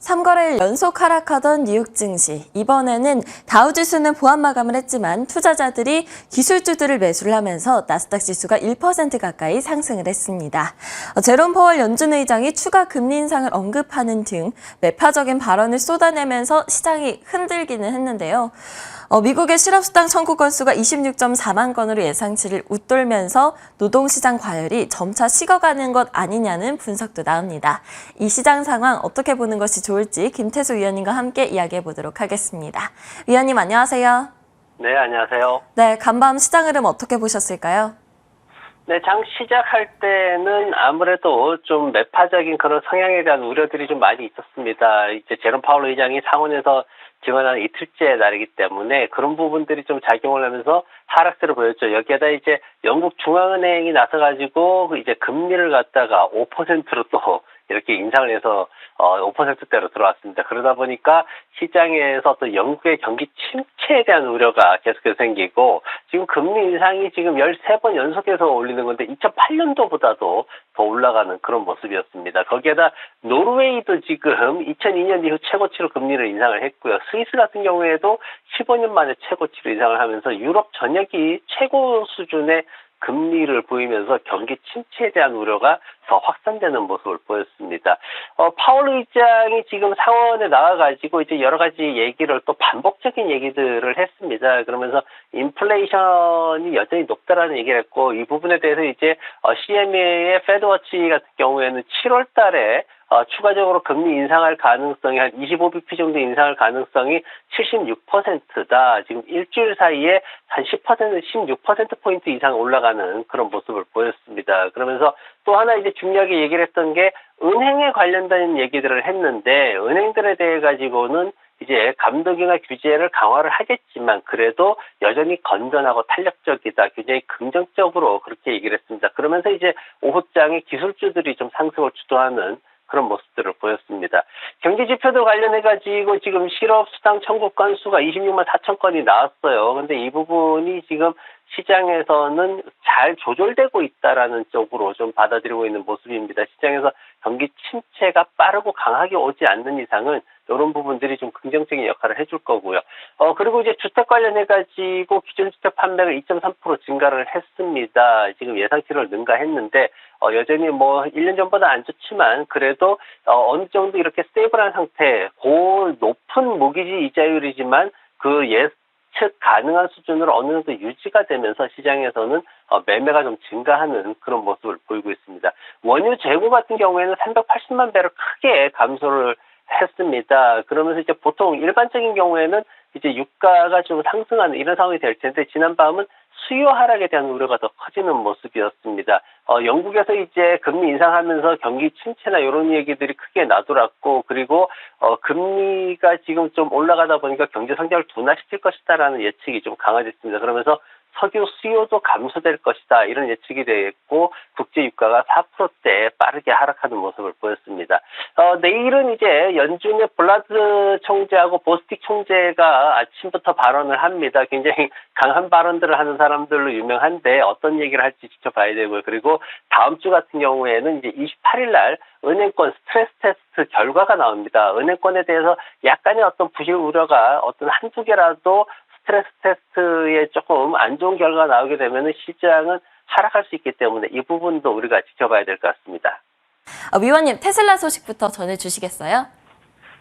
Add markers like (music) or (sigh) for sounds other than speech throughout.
3거래일 연속 하락하던 뉴욕 증시. 이번에는 다우지수는 보합 마감을 했지만 투자자들이 기술주들을 매수를 하면서 나스닥 지수가 1% 가까이 상승을 했습니다. 어, 제롬 퍼월 연준 의장이 추가 금리 인상을 언급하는 등 매파적인 발언을 쏟아내면서 시장이 흔들기는 했는데요. 어, 미국의 실업수당 청구 건수가 26.4만 건으로 예상치를 웃돌면서 노동시장 과열이 점차 식어가는 것 아니냐는 분석도 나옵니다. 이 시장 상황 어떻게 보는 것이 좋을지 김태수 위원님과 함께 이야기해 보도록 하겠습니다. 위원님 안녕하세요. 네, 안녕하세요. 네, 간밤 시장 흐름 어떻게 보셨을까요? 네, 장 시작할 때는 아무래도 좀 매파적인 그런 성향에 대한 우려들이 좀 많이 있었습니다. 이제 제롬 파월 의장이 상원에서 증언한 이틀째 날이기 때문에 그런 부분들이 좀 작용을 하면서 하락세를 보였죠. 여기에다 이제 영국 중앙은행이 나서가지고 그 이제 금리를 갖다가 5%로 또 이렇게 인상을 해서 어 5%대로 들어왔습니다. 그러다 보니까 시장에서 또 영국의 경기 침체에 대한 우려가 계속해서 생기고 지금 금리 인상이 지금 13번 연속해서 올리는 건데 2008년도보다도 더 올라가는 그런 모습이었습니다. 거기에다 노르웨이도 지금 2002년 이후 최고치로 금리를 인상을 했고요. 스위스 같은 경우에도 15년 만에 최고치로 인상을 하면서 유럽 전역이 최고 수준의 금리를 보이면서 경기 침체에 대한 우려가 더 확산되는 모습을 보였습니다. 어, 파월 의장이 지금 상원에 나와가지고 이제 여러 가지 얘기를 또 반복적인 얘기들을 했습니다. 그러면서 인플레이션이 여전히 높다라는 얘기를 했고 이 부분에 대해서 이제 어, CMA의 페드워치 같은 경우에는 7월 달에 어, 추가적으로 금리 인상할 가능성이 한 25bp 정도 인상할 가능성이 76%다. 지금 일주일 사이에 한 10%, 16%포인트 이상 올라가는 그런 모습을 보였습니다. 그러면서 또 하나 이제 중요하게 얘기를 했던 게 은행에 관련된 얘기들을 했는데 은행들에 대해 가지고는 이제 감독이나 규제를 강화를 하겠지만 그래도 여전히 건전하고 탄력적이다. 굉장히 긍정적으로 그렇게 얘기를 했습니다. 그러면서 이제 오후장에 기술주들이 좀 상승을 주도하는 그런 모습들을 보였습니다. 경제 지표도 관련해 가지고 지금 실업 수당 청구 건수가 26만 4천 건이 나왔어요. 근데 이 부분이 지금 시장에서는 잘 조절되고 있다라는 쪽으로 좀 받아들이고 있는 모습입니다. 시장에서 경기 침체가 빠르고 강하게 오지 않는 이상은 이런 부분들이 좀 긍정적인 역할을 해줄 거고요. 어, 그리고 이제 주택 관련해가지고 기존 주택 판매가 2.3% 증가를 했습니다. 지금 예상치를 능가했는데, 어, 여전히 뭐 1년 전보다 안 좋지만, 그래도 어, 어느 정도 이렇게 스테이블한 상태, 고 높은 모기지 이자율이지만 그 예 측 가능한 수준으로 어느 정도 유지가 되면서 시장에서는 어, 매매가 좀 증가하는 그런 모습을 보이고 있습니다. 원유 재고 같은 경우에는 380만 배를 크게 감소를 했습니다. 그러면서 이제 보통 일반적인 경우에는 이제 유가가 좀 상승하는 이런 상황이 될 텐데 지난 밤은 수요 하락에 대한 우려가 더 커지는 모습이었습니다. 어, 영국에서 이제 금리 인상하면서 경기 침체나 이런 얘기들이 크게 나돌았고 그리고 어, 금리가 지금 좀 올라가다 보니까 경제 성장을 둔화시킬 것이다라는 예측이 좀 강화됐습니다. 그러면서 석유 수요도 감소될 것이다 이런 예측이 됐고 국제 유가가 4%대 빠르게 하락하는 모습을 보였습니다. 어, 내일은 이제 연준의 블라드 총재하고 보스틱 총재가 아침부터 발언을 합니다. 굉장히 강한 발언들을 하는 사람들로 유명한데 어떤 얘기를 할지 지켜봐야 되고요. 그리고 다음 주 같은 경우에는 이제 28일 날 은행권 스트레스 테스트 결과가 나옵니다. 은행권에 대해서 약간의 어떤 부실 우려가 어떤 한두 개라도 스트레스 테스트에 조금 안 좋은 결과가 나오게 되면 시장은 하락할 수 있기 때문에 이 부분도 우리가 지켜봐야 될 것 같습니다. 어, 위원님 테슬라 소식부터 전해주시겠어요?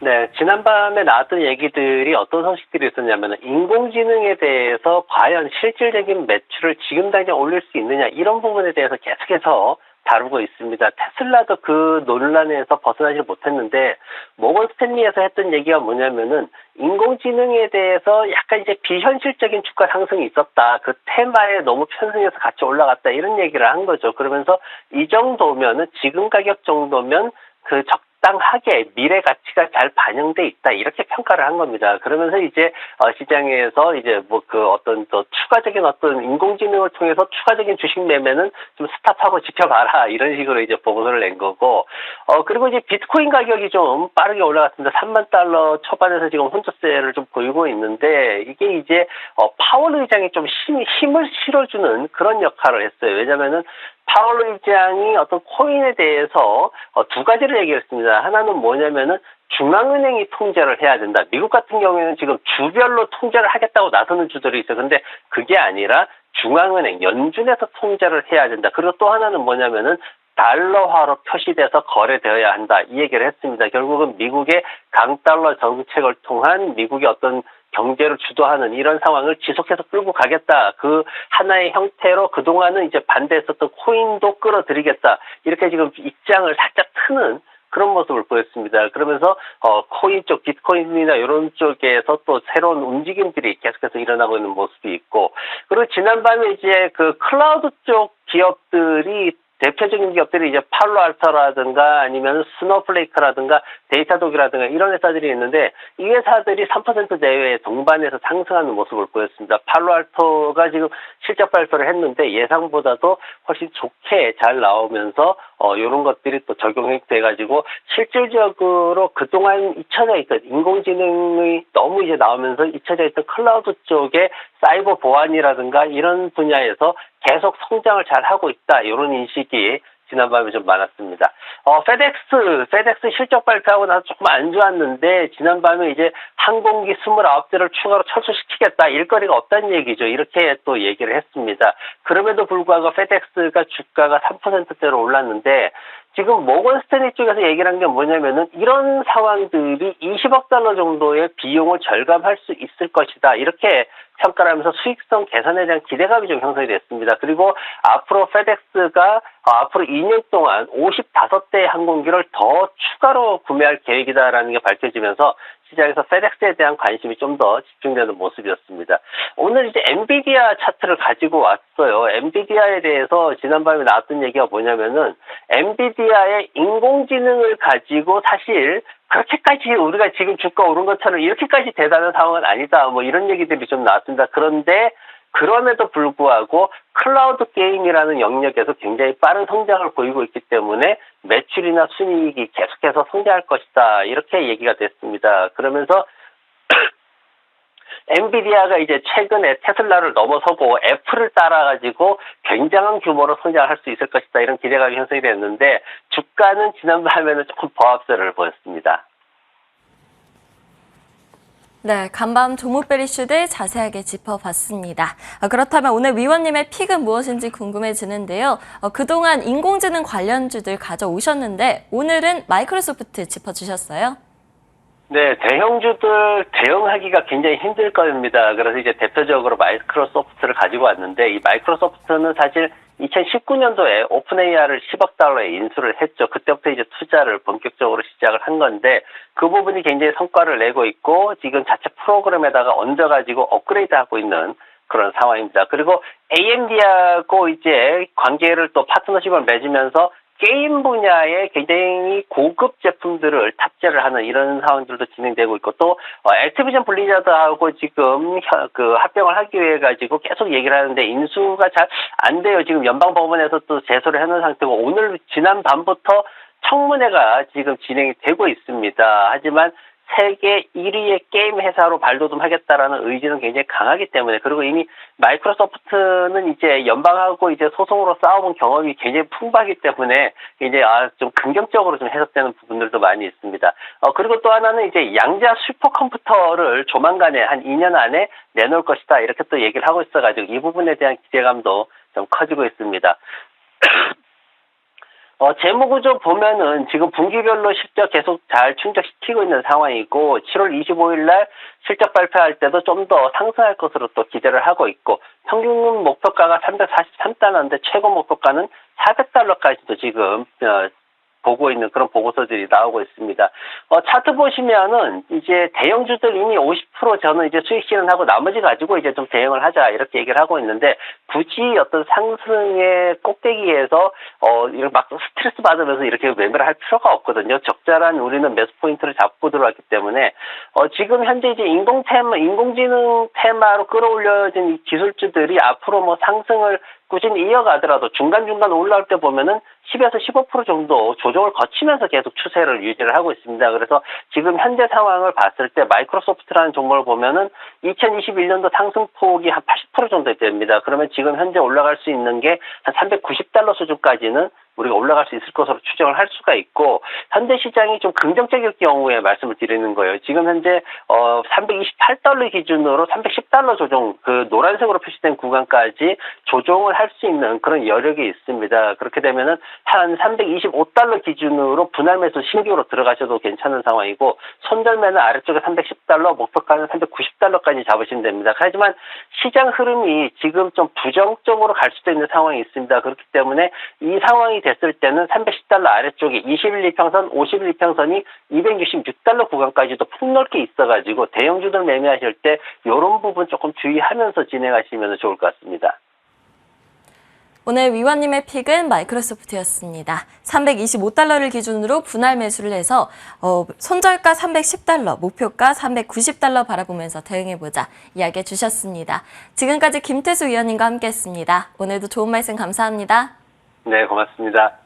네, 지난밤에 나왔던 얘기들이 어떤 소식들이 있었냐면 인공지능에 대해서 과연 실질적인 매출을 지금 당장 올릴 수 있느냐 이런 부분에 대해서 계속해서 다루고 있습니다. 테슬라도 그 논란에서 벗어나지 못했는데 모건 스탠리에서 했던 얘기가 뭐냐면은 인공지능에 대해서 약간 이제 비현실적인 주가 상승이 있었다. 그 테마에 너무 편승해서 같이 올라갔다 이런 얘기를 한 거죠. 그러면서 이 정도면은 지금 가격 정도면 그 적, 적당하게 미래 가치가 잘 반영돼 있다 이렇게 평가를 한 겁니다. 그러면서 이제 어, 시장에서 이제 뭐 그 어떤 또 추가적인 어떤 인공지능을 통해서 추가적인 주식 매매는 좀 스탑하고 지켜봐라 (laughs) 이런 식으로 이제 보고서를 낸 거고 어 그리고 이제 비트코인 가격이 좀 빠르게 올라갔습니다. 3만 달러 초반에서 지금 혼조세를 좀 보이고 있는데 이게 이제 어 파월 의장이 좀 힘, 힘을 실어주는 그런 역할을 했어요. 왜냐면은 파월 의장이 어떤 코인에 대해서 어, 두 가지를 얘기했습니다. 하나는 뭐냐면은 중앙은행이 통제를 해야 된다. 미국 같은 경우에는 지금 주별로 통제를 하겠다고 나서는 주들이 있어요. 근데 그게 아니라 중앙은행, 연준에서 통제를 해야 된다. 그리고 또 하나는 뭐냐면은 달러화로 표시돼서 거래되어야 한다. 이 얘기를 했습니다. 결국은 미국의 강달러 정책을 통한 미국의 어떤 경제를 주도하는 이런 상황을 지속해서 끌고 가겠다. 그 하나의 형태로 그동안은 이제 반대했었던 코인도 끌어들이겠다. 이렇게 지금 입장을 살짝 트는 그런 모습을 보였습니다. 그러면서 어 코인 쪽 비트코인이나 이런 쪽에서 또 새로운 움직임들이 계속해서 일어나고 있는 모습이 있고 그리고 지난밤에 이제 그 클라우드 쪽 기업들이 대표적인 기업들이 이제 팔로알토라든가 아니면 스노플레이크라든가 데이터독이라든가 이런 회사들이 있는데 이 회사들이 3% 내외의 동반해서 상승하는 모습을 보였습니다. 팔로알토가 지금 실적 발표를 했는데 예상보다도 훨씬 좋게 잘 나오면서 어 이런 것들이 또 적용돼 가지고 실질적으로 그동안 잊혀져 있던 인공지능이 너무 이제 나오면서 잊혀져 있던 클라우드 쪽에 사이버 보안이라든가 이런 분야에서 계속 성장을 잘 하고 있다 이런 인식이 지난밤에 좀 많았습니다. 어, 페덱스, 페덱스 실적 발표하고 나서 조금 안 좋았는데, 지난밤에 이제 항공기 29대를 추가로 철수시키겠다. 일거리가 없다는 얘기죠. 이렇게 또 얘기를 했습니다. 그럼에도 불구하고 페덱스가 주가가 3%대로 올랐는데, 지금 모건 스탠리 쪽에서 얘기를 한 게 뭐냐면은 이런 상황들이 20억 달러 정도의 비용을 절감할 수 있을 것이다. 이렇게 평가를 하면서 수익성 개선에 대한 기대감이 좀 형성이 됐습니다. 그리고 앞으로 페덱스가 어, 앞으로 2년 동안 55대 항공기를 더 추가로 구매할 계획이다라는 게 밝혀지면서 시장에서 페덱스에 대한 관심이 좀 더 집중되는 모습이었습니다. 오늘 이제 엔비디아 차트를 가지고 왔어요. 엔비디아에 대해서 지난밤에 나왔던 얘기가 뭐냐면은 엔비디아의 인공지능을 가지고 사실 그렇게까지 우리가 지금 주가 오른 것처럼 이렇게까지 대단한 상황은 아니다. 뭐 이런 얘기들이 좀 나왔습니다. 그런데 그럼에도 불구하고 클라우드 게임이라는 영역에서 굉장히 빠른 성장을 보이고 있기 때문에 매출이나 순이익이 계속해서 성장할 것이다. 이렇게 얘기가 됐습니다. 그러면서 (clears throat) 엔비디아가 이제 최근에 테슬라를 넘어서고 애플을 따라가지고 굉장한 규모로 성장할 수 있을 것이다. 이런 기대감이 형성이 됐는데 주가는 지난밤에는 조금 보합세를 보였습니다. 네, 간밤 종목별 이슈들 자세하게 짚어봤습니다. 어, 그렇다면 오늘 위원님의 픽은 무엇인지 궁금해지는데요. 어, 그동안 인공지능 관련주들 가져오셨는데 오늘은 마이크로소프트 짚어주셨어요. 네, 대형주들 대응하기가 굉장히 힘들 겁니다. 그래서 이제 대표적으로 마이크로소프트를 가지고 왔는데 이 마이크로소프트는 사실 2019년도에 오픈 AI를 10억 달러에 인수를 했죠. 그때부터 이제 투자를 본격적으로 시작을 한 건데 그 부분이 굉장히 성과를 내고 있고 지금 자체 프로그램에다가 얹어가지고 업그레이드하고 있는 그런 상황입니다. 그리고 AMD하고 이제 관계를 또 파트너십을 맺으면서 게임 분야에 굉장히 고급 제품들을 탑재를 하는 이런 상황들도 진행되고 있고 또 어, 액티비전 블리자드하고 지금 혀- 그 합병을 하기 위해 가지고 계속 얘기를 하는데 인수가 잘 안 돼요. 지금 연방 법원에서 또 제소를 해놓은 상태고 오늘 지난 밤부터 청문회가 지금 진행이 되고 있습니다. 하지만 세계 1위의 게임 회사로 발돋움하겠다라는 의지는 굉장히 강하기 때문에 그리고 이미 마이크로소프트는 이제 연방하고 이제 소송으로 싸워본 경험이 굉장히 풍부하기 때문에 이제 아 좀 긍정적으로 좀 해석되는 부분들도 많이 있습니다. 어 그리고 또 하나는 이제 양자 슈퍼컴퓨터를 조만간에 한 2년 안에 내놓을 것이다 이렇게 또 얘기를 하고 있어가지고 이 부분에 대한 기대감도 좀 커지고 있습니다. (clears throat) 어, 재무구조 보면은 지금 분기별로 실적 계속 잘 충족시키고 있는 상황이고 7월 25일 날 실적 발표할 때도 좀 더 상승할 것으로 또 기대를 하고 있고 평균 목표가가 343달러인데 최고 목표가는 400달러까지도 지금 어, 보고 있는 그런 보고서들이 나오고 있습니다. 어, 차트 보시면은 이제 대형주들 이미 50% 저는 이제 수익 실현하고 나머지 가지고 이제 좀 대응을 하자 이렇게 얘기를 하고 있는데 굳이 어떤 상승의 꼭대기에서 어, 막 스트레스 받으면서 이렇게 매매를 할 필요가 없거든요. 적절한 우리는 매수 포인트를 잡고 들어왔기 때문에 어, 지금 현재 이제 인공 테마, 인공지능 테마로 끌어올려진 이 기술주들이 앞으로 뭐 상승을 꾸준히 이어가더라도 중간중간 올라올 때 보면은 10에서 15% 정도 조정을 거치면서 계속 추세를 유지를 하고 있습니다. 그래서 지금 현재 상황을 봤을 때 마이크로소프트라는 종걸 보면은 2021년도 상승폭이 한 80% 정도 됩니다. 그러면 지금 현재 올라갈 수 있는 게 한 390달러 수준까지는 우리가 올라갈 수 있을 것으로 추정을 할 수가 있고 현대 시장이 좀 긍정적일 경우에 말씀을 드리는 거예요. 지금 현재 어 328달러 기준으로 310달러 조정 그 노란색으로 표시된 구간까지 조정을 할 수 있는 그런 여력이 있습니다. 그렇게 되면은 한 325달러 기준으로 분할 매수 신규로 들어가셔도 괜찮은 상황이고 손절매는 아래쪽에 310달러, 목표가는 390달러까지 잡으시면 됩니다. 하지만 시장 흐름이 지금 좀 부정적으로 갈 수도 있는 상황이 있습니다. 그렇기 때문에 이 상황이 됐을 때는 310달러 아래쪽에 21, 2평선, 51, 2평선이 266달러 구간까지도 폭넓게 있어가지고 대형주들 매매하실 때 이런 부분 조금 주의하면서 진행하시면 좋을 것 같습니다. 오늘 위원님의 픽은 마이크로소프트였습니다. 325달러를 기준으로 분할 매수를 해서 어, 손절가 310달러, 목표가 390달러 바라보면서 대응해보자 이야기해 주셨습니다. 지금까지 김태수 위원님과 함께했습니다. 오늘도 좋은 말씀 감사합니다. 네, 고맙습니다.